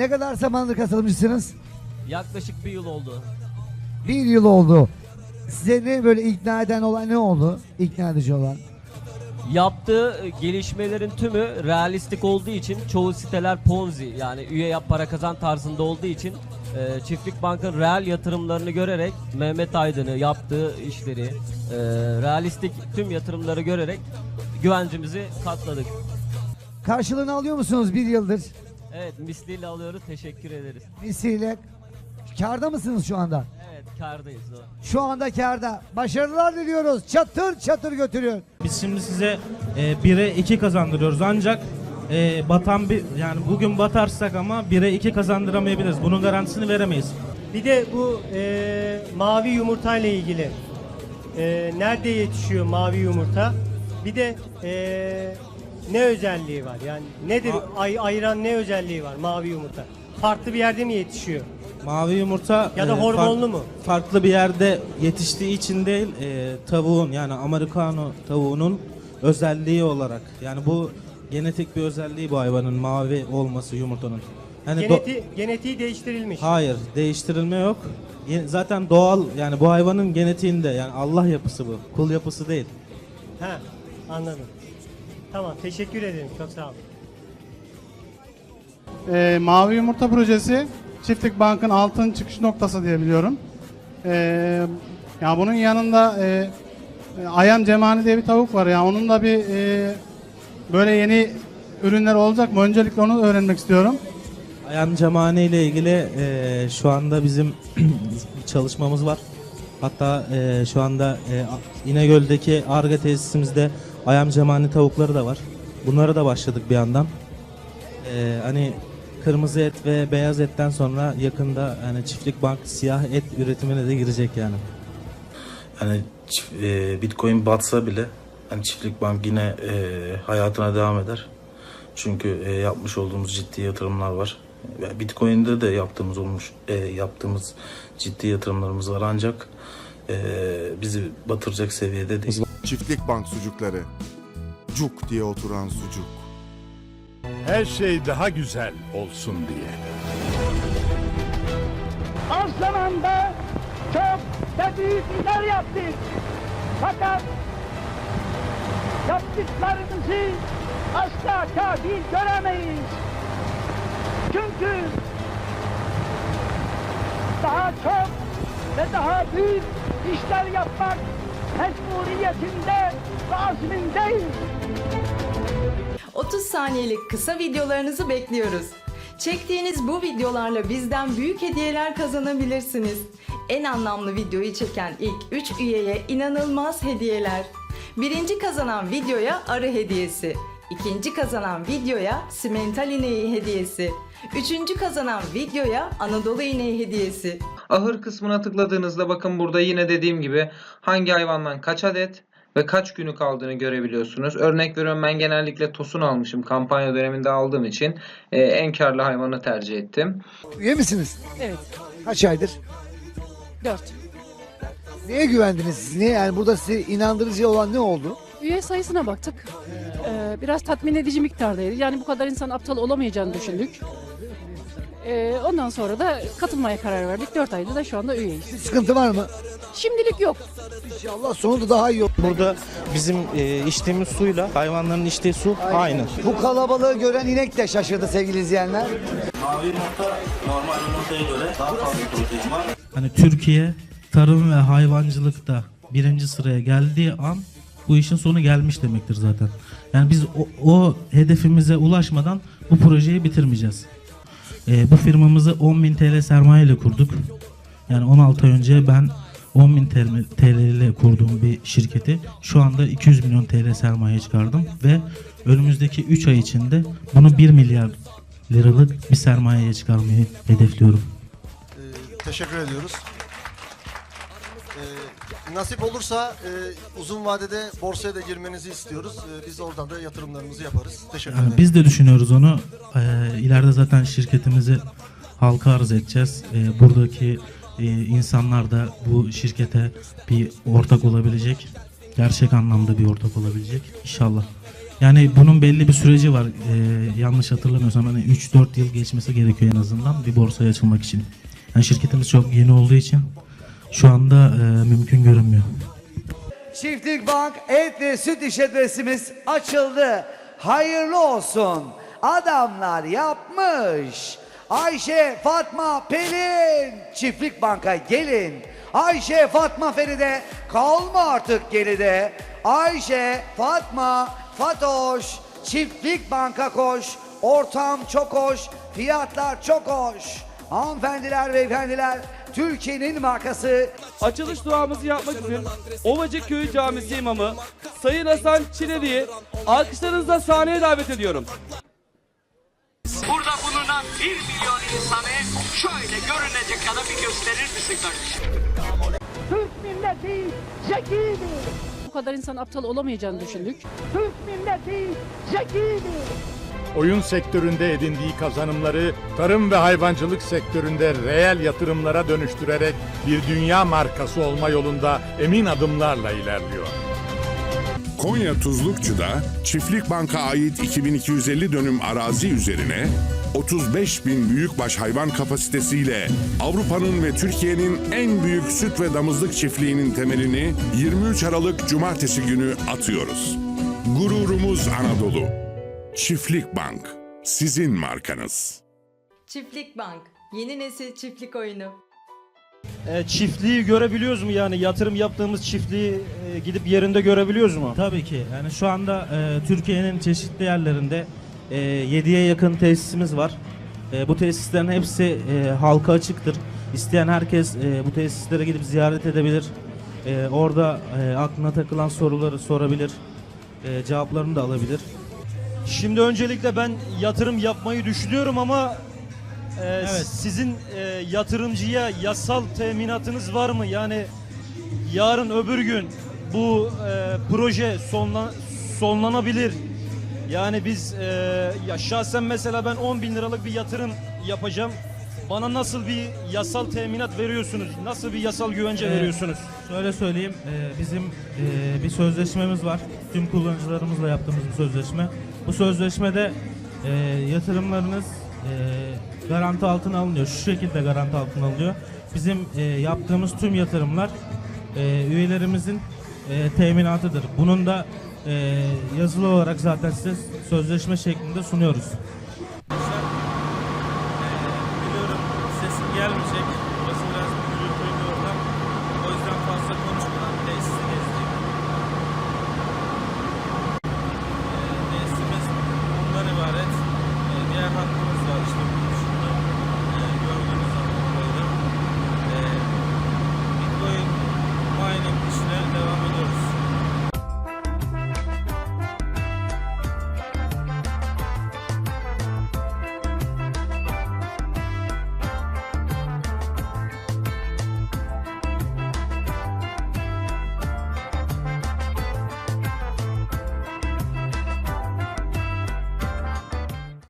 Ne kadar zamandır katılmışsınız? Yaklaşık bir yıl oldu. Bir yıl oldu. Size ne böyle ikna eden olan ne oldu? İkna edici olan. Yaptığı e, gelişmelerin tümü realistik olduğu için çoğu siteler ponzi yani üye yap para kazan tarzında olduğu için e, Çiftlik Bank'ın reel yatırımlarını görerek Mehmet Aydın'ı yaptığı işleri e, realistik tüm yatırımları görerek güvencimizi katladık. Karşılığını alıyor musunuz bir yıldır? Evet misliyle alıyoruz teşekkür ederiz. Misliyle. Karda mısınız şu anda? Evet kardayız o. Şu anda karda. Başarılar diliyoruz. Çatır çatır götürüyor. Biz şimdi size e, 1'e 2 kazandırıyoruz ancak e, batan bir yani bugün batarsak ama 1'e 2 kazandıramayabiliriz. Bunun garantisini veremeyiz. Bir de bu e, mavi yumurta ile ilgili. E, nerede yetişiyor mavi yumurta? Bir de e, ne özelliği var? Yani nedir ay, ayıran ne özelliği var mavi yumurta? Farklı bir yerde mi yetişiyor? Mavi yumurta Ya da e, hormonlu mu? Farklı bir yerde yetiştiği için değil e, tavuğun yani Americano tavuğunun özelliği olarak yani bu genetik bir özelliği bu hayvanın mavi olması yumurtanın. Hani do- Geneti, genetiği değiştirilmiş. Hayır, değiştirilme yok. Ye- Zaten doğal yani bu hayvanın genetiğinde yani Allah yapısı bu. Kul yapısı değil. Ha, anladım. Tamam, teşekkür ederim. Çok sağ olun. Ee, Mavi Yumurta Projesi Çiftlik Bank'ın altın çıkış noktası diye biliyorum. Ee, ya bunun yanında e, Ayan Cemani diye bir tavuk var ya onun da bir e, böyle yeni ürünler olacak mı? Öncelikle onu öğrenmek istiyorum. Ayan Cemani ile ilgili e, şu anda bizim bir çalışmamız var. Hatta e, şu anda e, İnegöl'deki Arga tesisimizde Ayan Cemani tavukları da var. Bunlara da başladık bir yandan. E, hani kırmızı et ve beyaz etten sonra yakında hani Çiftlik Bank siyah et üretimine de girecek yani. Yani e, Bitcoin batsa bile hani çiftlik bank yine e, hayatına devam eder. Çünkü e, yapmış olduğumuz ciddi yatırımlar var. Bitcoin'de de yaptığımız olmuş e, yaptığımız ciddi yatırımlarımız var ancak e, bizi batıracak seviyede değil. Çiftlik bank sucukları. Cuk diye oturan sucuk. Her şey daha güzel olsun diye. Az zamanda çok ve büyük işler yaptık. Fakat yaptıklarımızı asla kafi göremeyiz. Çünkü daha çok ve daha büyük işler yapmak mecburiyetinde ve azmindeyiz. 30 saniyelik kısa videolarınızı bekliyoruz. Çektiğiniz bu videolarla bizden büyük hediyeler kazanabilirsiniz. En anlamlı videoyu çeken ilk 3 üyeye inanılmaz hediyeler. Birinci kazanan videoya arı hediyesi. İkinci kazanan videoya simental ineği hediyesi. Üçüncü kazanan videoya Anadolu ineği hediyesi. Ahır kısmına tıkladığınızda bakın burada yine dediğim gibi hangi hayvandan kaç adet ve kaç günü kaldığını görebiliyorsunuz. Örnek veriyorum ben genellikle tosun almışım kampanya döneminde aldığım için e, en karlı hayvanı tercih ettim. Üye misiniz? Evet. Kaç aydır? 4. Neye güvendiniz siz? Niye? Yani burada size inandırıcı olan ne oldu? Üye sayısına baktık. Ee, biraz tatmin edici miktardaydı. Yani bu kadar insan aptal olamayacağını düşündük. Ee, ondan sonra da katılmaya karar verdik. 4 ayda da şu anda üyeyiz. Bir sıkıntı var mı? Şimdilik yok. İnşallah sonunda daha iyi olur. Burada bizim e, içtiğimiz suyla hayvanların içtiği su aynı. Bu kalabalığı gören inek de şaşırdı sevgili izleyenler. Mavi yumurta normal yumurtaya göre daha fazla protein var. Hani Türkiye tarım ve hayvancılıkta birinci sıraya geldiği an bu işin sonu gelmiş demektir zaten. Yani biz o, o hedefimize ulaşmadan bu projeyi bitirmeyeceğiz. Ee, bu firmamızı 10.000 TL sermaye ile kurduk. Yani 16 ay önce ben 10.000 TL, TL ile kurduğum bir şirketi şu anda 200 milyon TL sermaye çıkardım ve önümüzdeki 3 ay içinde bunu 1 milyar liralık bir sermayeye çıkarmayı hedefliyorum. teşekkür ediyoruz. Ee, nasip olursa e, uzun vadede borsaya da girmenizi istiyoruz. Ee, biz oradan da yatırımlarımızı yaparız. Teşekkür Yani ederim. biz de düşünüyoruz onu. Ee, ileride zaten şirketimizi halka arz edeceğiz. Ee, buradaki e, insanlar da bu şirkete bir ortak olabilecek. Gerçek anlamda bir ortak olabilecek. İnşallah. Yani bunun belli bir süreci var. Ee, yanlış hatırlamıyorsam hani 3-4 yıl geçmesi gerekiyor en azından bir borsaya açılmak için. Yani şirketimiz çok yeni olduğu için şu anda e, mümkün görünmüyor. Çiftlik Bank et ve süt işletmesimiz açıldı. Hayırlı olsun. Adamlar yapmış. Ayşe, Fatma, Pelin. Çiftlik Bank'a gelin. Ayşe, Fatma, Feride kalma artık geride. Ayşe, Fatma, Fatoş. Çiftlik Bank'a koş. Ortam çok hoş. Fiyatlar çok hoş. Hanımefendiler, beyefendiler. Türkiye'nin markası Açılış duamızı yapmak için Ovacık Köyü Camisi imamı Sayın Hasan Çileli'yi alkışlarınızla sahneye davet ediyorum. Burada bulunan 1 milyon insanı şöyle görünecek kadar bir gösterir misin kardeşim? Türk milleti zekidir. Bu kadar insan aptal olamayacağını düşündük. Türk milleti zekidir. Oyun sektöründe edindiği kazanımları tarım ve hayvancılık sektöründe reel yatırımlara dönüştürerek bir dünya markası olma yolunda emin adımlarla ilerliyor. Konya Tuzlukçu'da Çiftlik Bank'a ait 2250 dönüm arazi üzerine 35 bin büyükbaş hayvan kapasitesiyle Avrupa'nın ve Türkiye'nin en büyük süt ve damızlık çiftliğinin temelini 23 Aralık Cumartesi günü atıyoruz. Gururumuz Anadolu. Çiftlik Bank, sizin markanız. Çiftlik Bank, yeni nesil çiftlik oyunu. E, çiftliği görebiliyoruz mu yani yatırım yaptığımız çiftliği e, gidip yerinde görebiliyoruz mu? Tabii ki. Yani şu anda e, Türkiye'nin çeşitli yerlerinde e, 7'ye yakın tesisimiz var. E, bu tesislerin hepsi e, halka açıktır. İsteyen herkes e, bu tesislere gidip ziyaret edebilir. E, orada e, aklına takılan soruları sorabilir. E, cevaplarını da alabilir. Şimdi öncelikle ben yatırım yapmayı düşünüyorum ama e, Evet. sizin e, yatırımcıya yasal teminatınız var mı? Yani yarın öbür gün bu e, proje sonla, sonlanabilir. Yani biz e, ya şahsen mesela ben 10 bin liralık bir yatırım yapacağım. Bana nasıl bir yasal teminat veriyorsunuz? Nasıl bir yasal güvence Ee, veriyorsunuz? Şöyle söyleyeyim, e, bizim e, bir sözleşmemiz var. Tüm kullanıcılarımızla yaptığımız bir sözleşme. Bu sözleşmede e, yatırımlarınız e, garanti altına alınıyor. Şu şekilde garanti altına alınıyor. Bizim e, yaptığımız tüm yatırımlar e, üyelerimizin e, teminatıdır. Bunun da e, yazılı olarak zaten size sözleşme şeklinde sunuyoruz.